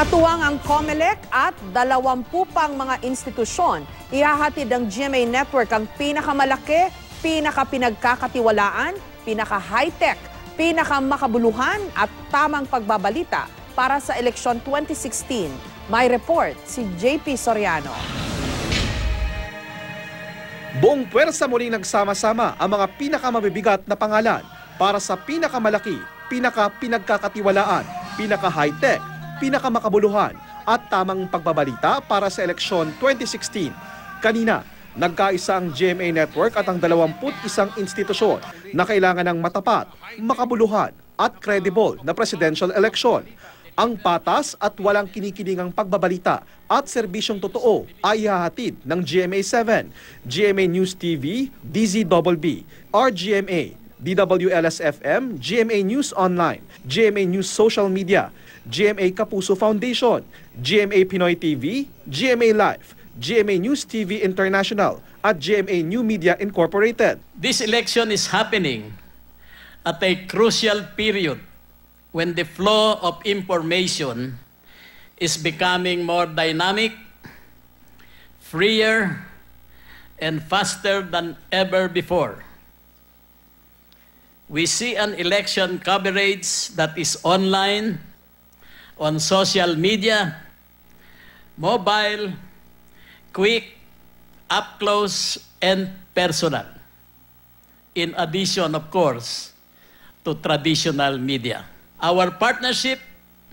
Katuwang ang COMELEC at dalawampu pang mga institusyon, ihahatid ng GMA Network ang pinakamalaki, pinakapinagkakatiwalaan, pinaka-high-tech, pinakamakabuluhan at tamang pagbabalita para sa eleksyon 2016. May report si JP Soriano. Buong puwersa muling nagsama-sama ang mga pinakamabibigat na pangalan para sa pinakamalaki, pinaka-pinagkakatiwalaan, pinaka-high-tech, pinakamakabuluhan at tamang pagbabalita para sa eleksyon 2016. Kanina, nagkaisa ang GMA Network at ang 21 institusyon na kailangan ng matapat, makabuluhan at credible na presidential election. Ang patas at walang kinikilingang pagbabalita at serbisyong totoo ay ihahatid ng GMA7, GMA News TV, DZBB, RGMA, DWLS-FM, GMA News Online, GMA News Social Media, GMA Kapuso Foundation, GMA Pinoy TV, GMA Live, GMA News TV International, at GMA New Media Incorporated. This election is happening at a crucial period when the flow of information is becoming more dynamic, freer, and faster than ever before. We see an election coverage that is online, on social media, mobile, quick, up close, and personal. In addition, of course, to traditional media. Our partnership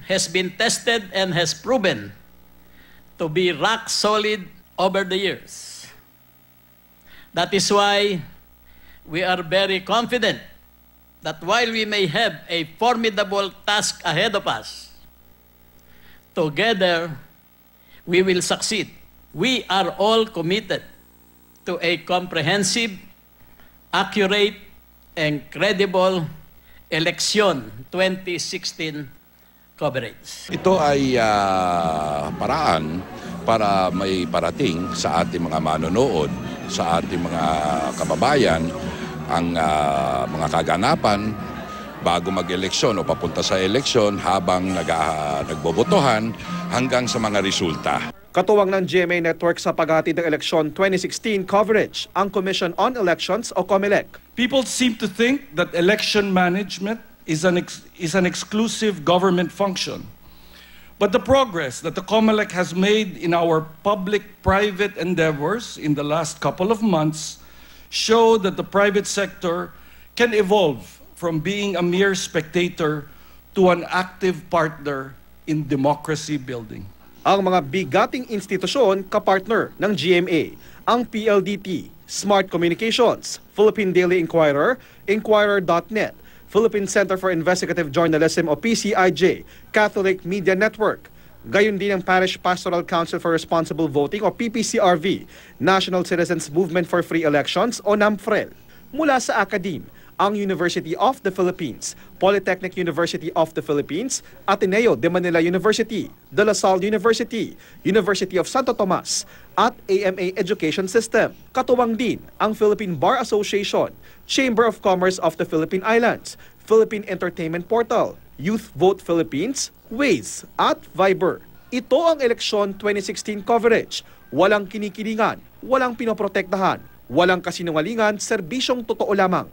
has been tested and has proven to be rock solid over the years. That is why we are very confident that while we may have a formidable task ahead of us, together we will succeed. We are all committed to a comprehensive, accurate, and credible election 2016 coverage. Ito ay ah, paraan para may parating sa ating mga manonood, sa ating mga kababayan, ang ah, mga kaganapan bago mag-eleksyon o papunta sa eleksyon habang nag, ah, nagbobotohan hanggang sa mga resulta. Katuwang ng GMA Network sa paghatid ng eleksyon 2016 coverage, ang Commission on Elections o COMELEC. People seem to think that election management is an, ex- is an exclusive government function. But the progress that the COMELEC has made in our public-private endeavors in the last couple of months show that the private sector can evolve from being a mere spectator to an active partner in democracy building. Ang mga bigating institusyon kapartner ng GMA, ang PLDT, Smart Communications, Philippine Daily Inquirer, Inquirer.net, Philippine Center for Investigative Journalism o PCIJ, Catholic Media Network, gayon din ang Parish Pastoral Council for Responsible Voting o PPCRV, National Citizens Movement for Free Elections o NAMFREL. Mula sa Academe, ang University of the Philippines, Polytechnic University of the Philippines, Ateneo de Manila University, De La Salle University, University of Santo Tomas, at AMA Education System. Katuwang din ang Philippine Bar Association, Chamber of Commerce of the Philippine Islands, Philippine Entertainment Portal, Youth Vote Philippines, Waze, at Viber. Ito ang eleksyon 2016 coverage. Walang kinikilingan, walang pinoprotektahan, walang kasinungalingan, serbisyong totoo lamang.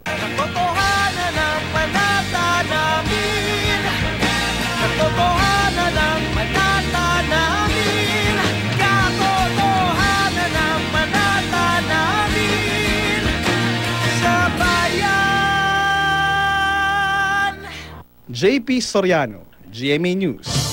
JP Soriano, GMA News.